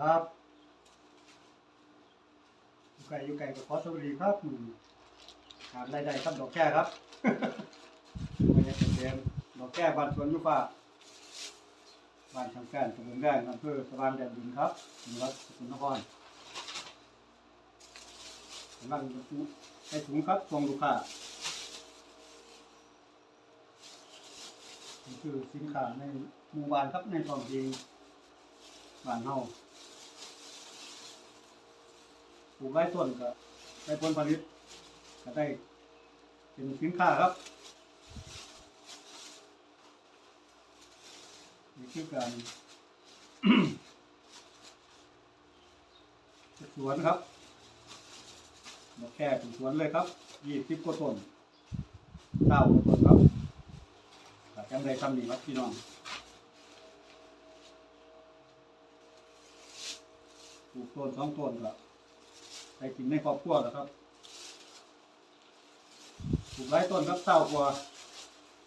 ครับอยู่ไกลอยู่ไกลกับคอสวัสดีครับหารายได้ครับดอกแก้ครับวันนี้เป็นดอกแก้บานสวนยุฟ้าบานทางแการตำบลแก้งอำเภอสะพานแดนดินครับจังหวัดสกลนครกำลังให้ถุงครับส่งลูกค้านี่คือสินค้าในหมู่บ้านครับในท้องถิ่บ้านเฮา ปลูกไร่ต้นก็ได้ผลผลิตก็ได้เป็นสินค้าครับนี่คือการสวนครับดอกแค่เป็นสวนเลยครับยี่สิบกว่าต้นเก้าต้นครับก็จังได้ทำนี่ครับพี่น้องปลูกต้นสองต้นก็ ไปกินในครอบครัวแล้วครับปลูกไร้ต้นครับเศร้ากว่า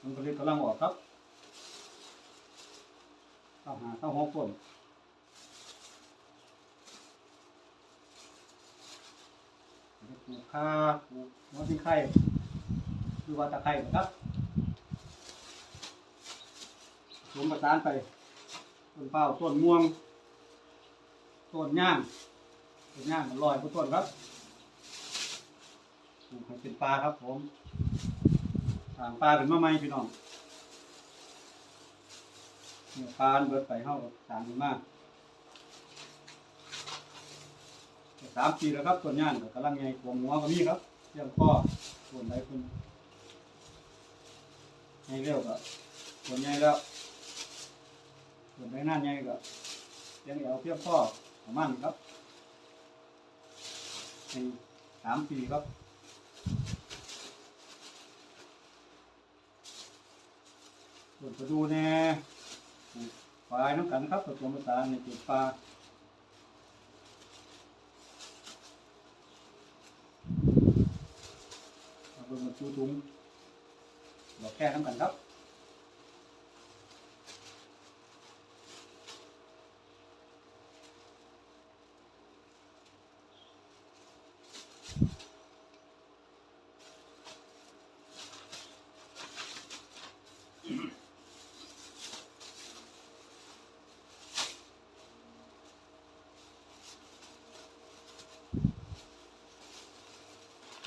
มันผลิตกำลังออกครับเศร้าหาเศร้าหกต้นปลูกข้าปลูกหัวสิงไข่คือว่าตะไคร้นะครับรวมประสานไปต้นเป้าต้นม่วงต้นย่าง เป็นย่ามันลอยผู้ต้นครับปลูกให้เป็นปลาครับ ผมสร้างปลาเป็นมะไม้พี่น้องเนี่ยปลาอันเบิดไปเฮาก็สางขึ้นมาได้สามปีแล้วครับต้นย่างก็กำลังใหญ่ขวงหัวก็มีครับเทียมข้อส่วนใดคนใหญ่เร็วก็ส่วนใหญ่แล้วส่วนใดหน้าใหญ่ก็เทียงเอวเทียมข้อประมาณนี้ครับ ปีสามปีครับส่วนไปดูแน่ปลายน้ำกันครับผสมผสานในเก็บปลาเอาเบิ่งมาจูถุงดอกแค่น้ำกันครับ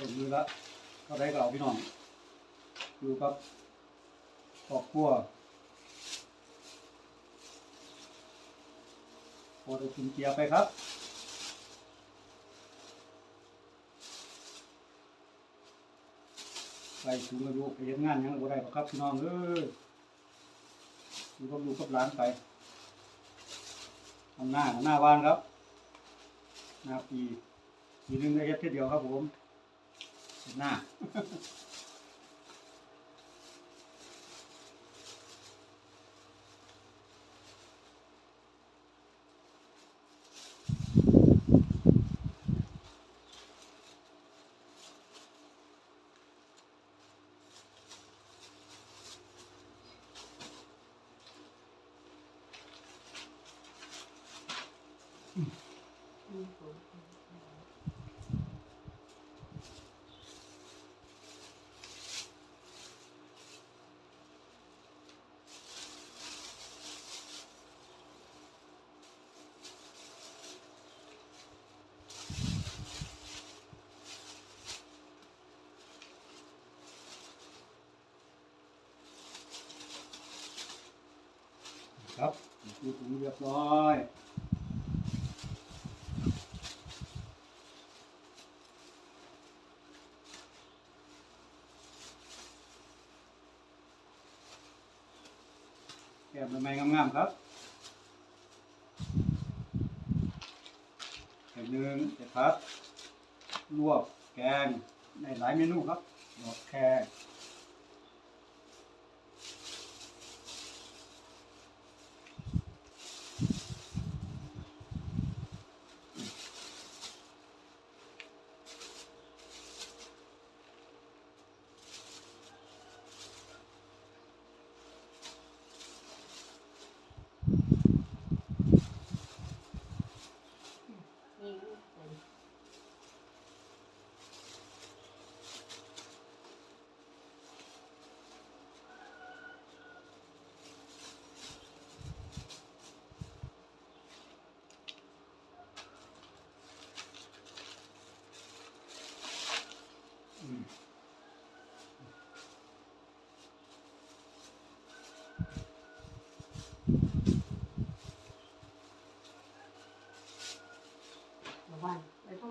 เป็นมือละก็ได้ก็เอาพี่น้องอยู่กับครอบครัวพอได้กินเกียร์ไปครับไปถึงอายุไปเฮ็ดงานยังบ่ได้หรอกครับพี่น้องเอ้ยอยู่กับลูกกับหลานไปทำหน้าหน้าบ้านครับหน้าปีปีหนึงได้เฮ็ดแค่เดียวครับผม น้า ครับ ดูถุงเรียบร้อยแกมใหม่งามๆครับเห็ดหนึ่งเห็ดพัดลวกแกงในหลายเมนูครับดอกแคร Lawan, ito